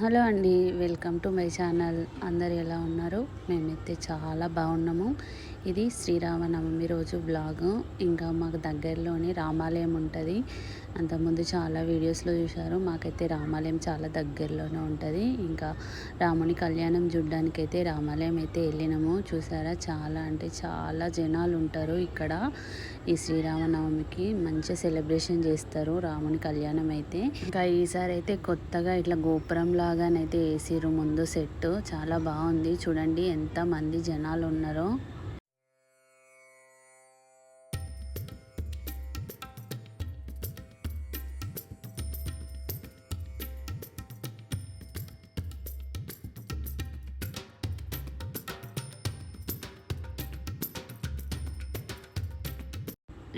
Hello అండి welcome to my channel. అందరు ఎలా ఉన్నారు? మేమైతే చాలా బాగున్నాము. ఇది శ్రీరామనవమి రోజు బ్లాగ్ ఇంకా మాకు దగ్గరలోనే రామాలయం ఉంటుంది. అంతకుముందు చాలా వీడియోస్లో చూశారు. మాకైతే రామాలయం చాలా దగ్గరలోనే ఉంటుంది. ఇంకా రాముని కళ్యాణం చూడ్డానికి అయితే రామాలయం అయితే వెళ్ళినాము. చూసారా? చాలా అంటే చాలా జనాలు ఉంటారు ఇక్కడ. ఈ శ్రీరామనవమికి మంచిగా సెలబ్రేషన్ చేస్తారు రాముని కళ్యాణం అయితే. ఇంకా ఈసారి అయితే కొత్తగా ఇట్లా గోపురం లాగానైతే వేసిరు ముందు సెట్ చాలా బాగుంది. చూడండి ఎంత మంది జనాలు ఉన్నారో.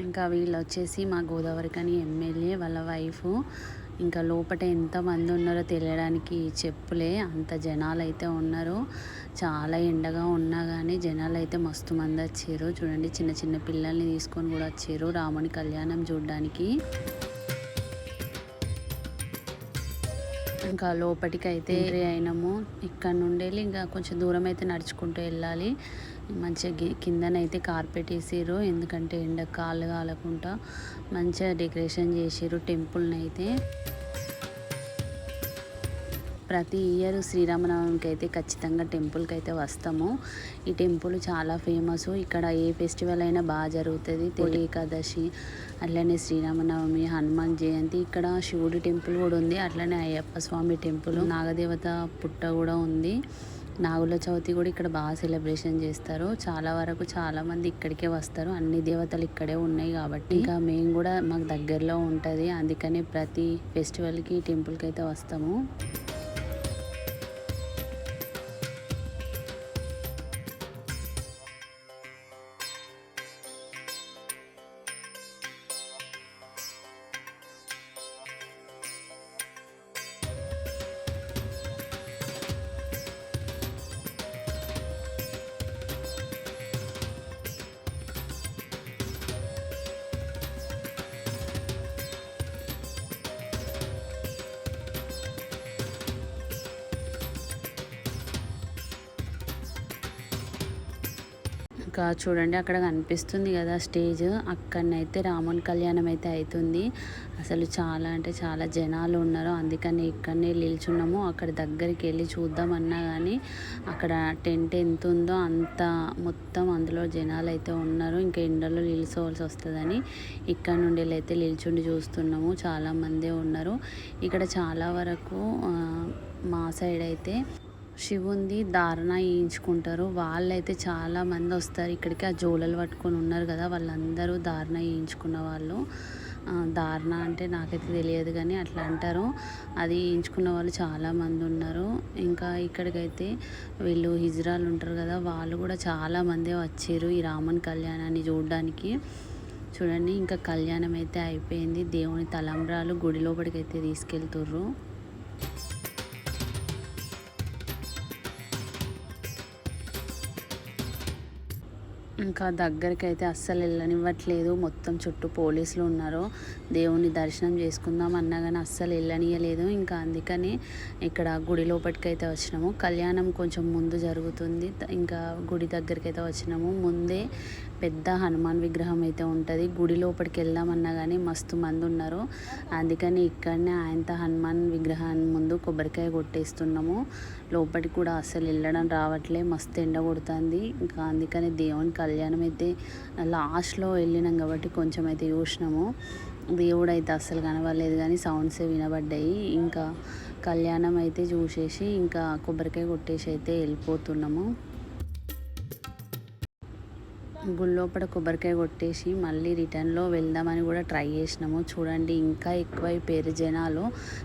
ఇంకా వీళ్ళు వచ్చేసి మా గోదావరి కానీ ఎమ్మెల్యే వాళ్ళ వైఫ్. ఇంకా లోపల ఎంతమంది ఉన్నారో తెలియడానికి చెప్పులే. అంత జనాలు అయితే ఉన్నారు. చాలా ఎండగా ఉన్నా కానీ జనాలు అయితే మస్తు మంది వచ్చారు. చూడండి చిన్న చిన్న పిల్లల్ని తీసుకొని కూడా వచ్చారు రాముని కళ్యాణం చూడడానికి. ఇంకా లోపలికి అయితే అయినాము. ఇక్కడ నుండి వెళ్ళి ఇంకా కొంచెం దూరం అయితే నడుచుకుంటూ వెళ్ళాలి. మంచిగా కిందనైతే కార్పెట్ వేసారు ఎందుకంటే ఎండ కాళ్ళు కాలకుండా మంచిగా డెకరేషన్ చేసారు టెంపుల్ని అయితే ప్రతి ఇయర్ శ్రీరామనవమికి అయితే ఖచ్చితంగా టెంపుల్కి అయితే వస్తాము. ఈ టెంపుల్ చాలా ఫేమస్. ఇక్కడ ఏ ఫెస్టివల్ అయినా బాగా జరుగుతుంది. తొలి ఏకాదశి అట్లనే శ్రీరామనవమి హనుమాన్ జయంతి. ఇక్కడ శివుడి టెంపుల్ కూడా ఉంది. అట్లనే అయ్యప్ప స్వామి టెంపుల్ నాగదేవత పుట్ట కూడా ఉంది. నాగుల చవితి కూడా ఇక్కడ బాగా సెలబ్రేషన్ చేస్తారు. చాలా వరకు చాలా మంది ఇక్కడికే వస్తారు. అన్ని దేవతలు ఇక్కడే ఉన్నాయి కాబట్టి. ఇంకా మేము కూడా మాకు దగ్గరలో ఉంటుంది. అందుకని ప్రతి ఫెస్టివల్కి టెంపుల్కి అయితే వస్తాము. ఇంకా చూడండి అక్కడ కనిపిస్తుంది కదా స్టేజ్. అక్కడనైతే రాముని కళ్యాణం అయితే అవుతుంది అసలు చాలా అంటే చాలా జనాలు ఉన్నారు. అందుకని ఇక్కడనే నిల్చున్నాము. అక్కడ దగ్గరికి వెళ్ళి చూద్దామన్నా కానీ అక్కడ టెంట్ ఎంత ఉందో అంత మొత్తం అందులో జనాలు అయితే ఉన్నారు. ఇంకా ఎండలో నిల్చోవాల్సి వస్తుందని ఇక్కడ నుండి అయితే నిల్చుండి చూస్తున్నాము. చాలామందే ఉన్నారు. ఇక్కడ చాలా వరకు మా సైడ్ అయితే శివుంది ధారణ వేయించుకుంటారు వాళ్ళైతే చాలా మంది వస్తారు. ఇక్కడికి ఆ జోలలు పట్టుకొని ఉన్నారు కదా వాళ్ళందరూ ధారణ వేయించుకున్న వాళ్ళు. ధారణ అంటే నాకైతే తెలియదు కానీ అట్లా అంటారు. అది వేయించుకున్న వాళ్ళు చాలామంది ఉన్నారు. ఇంకా ఇక్కడికైతే వీళ్ళు హిజ్రాలు ఉంటారు కదా వాళ్ళు కూడా చాలామంది వచ్చారు ఈ రామన్ కళ్యాణాన్ని చూడడానికి. చూడండి ఇంకా కళ్యాణం అయితే అయిపోయింది. దేవుని తలంబ్రాలు గుడి లోపలికి అయితే తీసుకెళ్తుర్రు. ఇంకా దగ్గరికి అయితే అస్సలు వెళ్ళనివ్వట్లేదు. మొత్తం చుట్టూ పోలీసులు ఉన్నారు. దేవుని దర్శనం చేసుకుందాం అన్నా కానీ అస్సలు వెళ్ళనియలేదు. ఇంకా అందుకని ఇక్కడ గుడి లోపలికి అయితే వచ్చినాము. కళ్యాణం కొంచెం ముందు జరుగుతుంది. ఇంకా గుడి దగ్గరికి అయితే వచ్చినాము. ముందే పెద్ద హనుమాన్ విగ్రహం అయితే ఉంటుంది. గుడి లోపలికి వెళ్దామన్నా కానీ మస్తు మంది ఉన్నారు. అందుకని ఇక్కడనే ఆయనతో హనుమాన్ విగ్రహాన్ని ముందు కొబ్బరికాయ కొట్టేస్తున్నాము. లోపలికి కూడా అస్సలు వెళ్ళడం రావట్లే. మస్తు ఎండ కొడుతుంది. ఇంకా అందుకని దేవుని కళ్యాణం అయితే లాస్ట్లో వెళ్ళినాం కాబట్టి కొంచెం అయితే చూసినాము. దేవుడు అయితే అస్సలు కనబడలేదు కానీ సౌండ్సే వినబడ్డాయి. ఇంకా కళ్యాణం అయితే చూసేసి ఇంకా కొబ్బరికాయ కొట్టేసి అయితే వెళ్ళిపోతున్నాము. గుళ్ళోపట కొబ్బరికాయ కొట్టేసి మళ్ళీ రిటర్న్లో వెళ్దామని కూడా ట్రై చేసినాము. చూడండి ఇంకా ఎక్కువైపోయారు జనాలు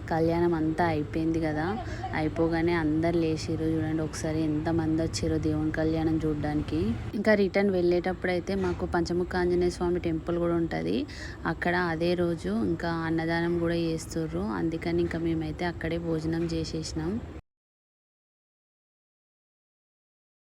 కళ్యాణం అంతా అయిపోయింది కదా. అయిపోగానే అందరు లేచిరు చూడండి ఒకసారి ఎంతమంది వచ్చారో దేవుని కళ్యాణం చూడడానికి. ఇంకా రిటర్న్ వెళ్ళేటప్పుడు అయితే మాకు పంచముఖ ఆంజనేయ స్వామి టెంపుల్ కూడా ఉంటుంది. అక్కడ అదే రోజు ఇంకా అన్నదానం కూడా చేస్తుర్రు. అందుకని ఇంకా మేమైతే అక్కడే భోజనం చేసేసినాం.